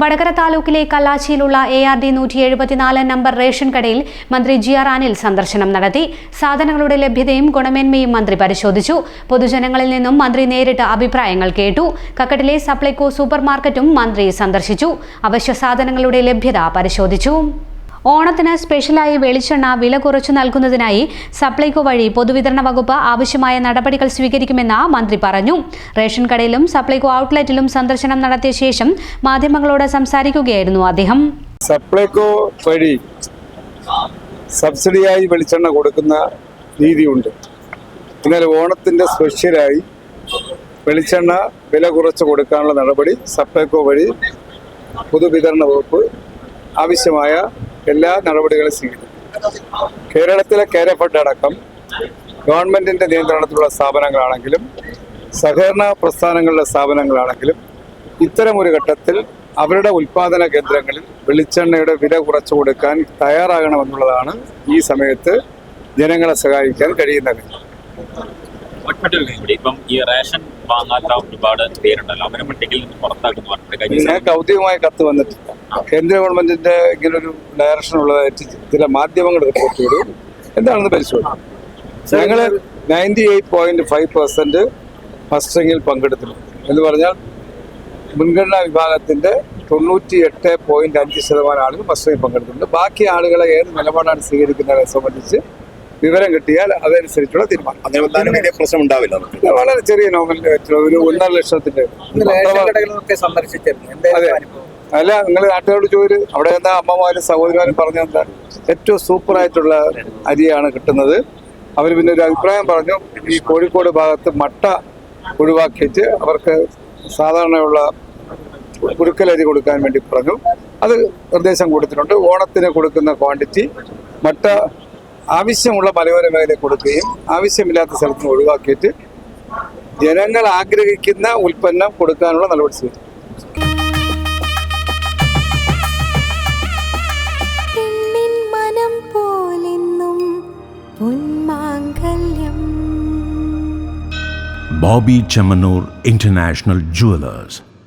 വടകര താലൂക്കിലെ കല്ലാച്ചിയിലുള്ള A R D നൂറ്റി എഴുപത്തിനാല് നമ്പർ റേഷൻ കടയിൽ മന്ത്രി ജി ആർ അനിൽ സന്ദർശനം നടത്തി. സാധനങ്ങളുടെ ലഭ്യതയും ഗുണമേന്മയും മന്ത്രി പരിശോധിച്ചു. പൊതുജനങ്ങളിൽ നിന്നും മന്ത്രി നേരിട്ട് അഭിപ്രായങ്ങൾ കേട്ടു. കക്കട്ടിലെ സപ്ലൈകോ സൂപ്പർ മാർക്കറ്റും മന്ത്രി സന്ദർശിച്ചു. അവശ്യ സാധനങ്ങളുടെ ലഭ്യത പരിശോധിച്ചു. ഓണത്തിന് സ്പെഷ്യലായി വെളിച്ചെണ്ണ വില കുറച്ചു നൽകുന്നതിനായി സപ്ലൈകോ വഴി പൊതുവിതരണ വകുപ്പ് ആവശ്യമായ നടപടികൾ സ്വീകരിക്കുമെന്ന് മന്ത്രി പറഞ്ഞു. റേഷൻ കടയിലും സപ്ലൈകോ ഔട്ട്ലെറ്റിലും സന്ദർശനം നടത്തിയ ശേഷം മാധ്യമങ്ങളോട് സംസാരിക്കുകയായിരുന്നു അദ്ദേഹം. സപ്ലൈകോ വഴി സബ്സിഡിയായി വെളിച്ചെണ്ണ കൊടുക്കുന്ന രീതിയുണ്ട്. എന്നാൽ ഓണത്തിന്റെ സ്പെഷ്യലായി വെളിച്ചെണ്ണ വില കുറച്ച് കൊടുക്കാനുള്ള നടപടി സപ്ലൈകോ വഴി പൊതുവിതരണ വകുപ്പ് ആവശ്യമായ എല്ലാ നടപടികളും സ്വീകരിക്കും. കേരളത്തിലെ കേര ഫണ്ട് അടക്കം ഗവൺമെന്റിന്റെ നിയന്ത്രണത്തിലുള്ള സ്ഥാപനങ്ങളാണെങ്കിലും സഹകരണ പ്രസ്ഥാനങ്ങളുടെ സ്ഥാപനങ്ങളാണെങ്കിലും ഇത്തരം ഒരു ഘട്ടത്തിൽ അവരുടെ ഉൽപാദന കേന്ദ്രങ്ങളിൽ വെളിച്ചെണ്ണയുടെ വില കുറച്ചു കൊടുക്കാൻ തയ്യാറാകണമെന്നുള്ളതാണ് ഈ സമയത്ത് ജനങ്ങളെ സഹായിക്കാൻ കഴിയുന്ന കാര്യം. ഇപ്പം ഈ റേഷൻ വാങ്ങാത്ത ഒരുപാട് പേരുണ്ടല്ലോ അവരെ പട്ടികയിൽ നിന്ന് പുറത്താക്കുന്നു കത്ത് വന്നിട്ടില്ല. കേന്ദ്ര ഗവൺമെന്റിന്റെ ഇങ്ങനൊരു ഡയറക്ഷൻ ഉള്ളതായിട്ട് ചില മാധ്യമങ്ങൾ റിപ്പോർട്ട് ചെയ്തു. എന്താണെന്ന് പരിശോധിക്കും. ഞങ്ങൾ ninety eight point five percent ഫസ്റ്റിങ്ങിൽ പങ്കെടുത്തിട്ടുണ്ട്. എന്ന് പറഞ്ഞാൽ മുൻഗണനാ വിഭാഗത്തിന്റെ തൊണ്ണൂറ്റി എട്ട് പോയിന്റ് അഞ്ച് ശതമാനം ആളുകൾ ഫസ്റ്റിങ്ങിൽ പങ്കെടുത്തിട്ടുണ്ട്. ബാക്കി ആളുകളെ ഏത് നിലപാടാണ് സ്വീകരിക്കുന്നതിനെ സംബന്ധിച്ച് വിവരം കിട്ടിയാൽ അതനുസരിച്ചുള്ള തീരുമാനം. പ്രശ്നം ഉണ്ടാവില്ല. വളരെ ചെറിയ നോവലിന്റെ ഒരു ഒന്നര ലക്ഷത്തിന്റെ അല്ല നിങ്ങൾ നാട്ടുകാരോട് ചോദിച്ചു അവിടെ എന്താ അമ്മമാരും സഹോദരിമാരും പറഞ്ഞ എന്താ? ഏറ്റവും സൂപ്പർ ആയിട്ടുള്ള അരിയാണ് കിട്ടുന്നത്. അവർ പിന്നെ ഒരു അഭിപ്രായം പറഞ്ഞു. ഈ കോഴിക്കോട് ഭാഗത്ത് മട്ട ഒഴിവാക്കിയിട്ട് അവർക്ക് സാധാരണയുള്ള കുരുക്കലരി കൊടുക്കാൻ വേണ്ടി പറഞ്ഞു. അത് നിർദ്ദേശം കൊടുത്തിട്ടുണ്ട്. ഓണത്തിന് കൊടുക്കുന്ന ക്വാണ്ടിറ്റി മട്ട ആവശ്യമുള്ള മലയോര മേഖലയിൽ കൊടുക്കുകയും ആവശ്യമില്ലാത്ത സ്ഥലത്ത് ഒഴിവാക്കിയിട്ട് ജനങ്ങൾ ആഗ്രഹിക്കുന്ന ഉൽപ്പന്നം കൊടുക്കാനുള്ള നടപടി സ്വീകരിക്കും Bobby Chamanur International Jewelers.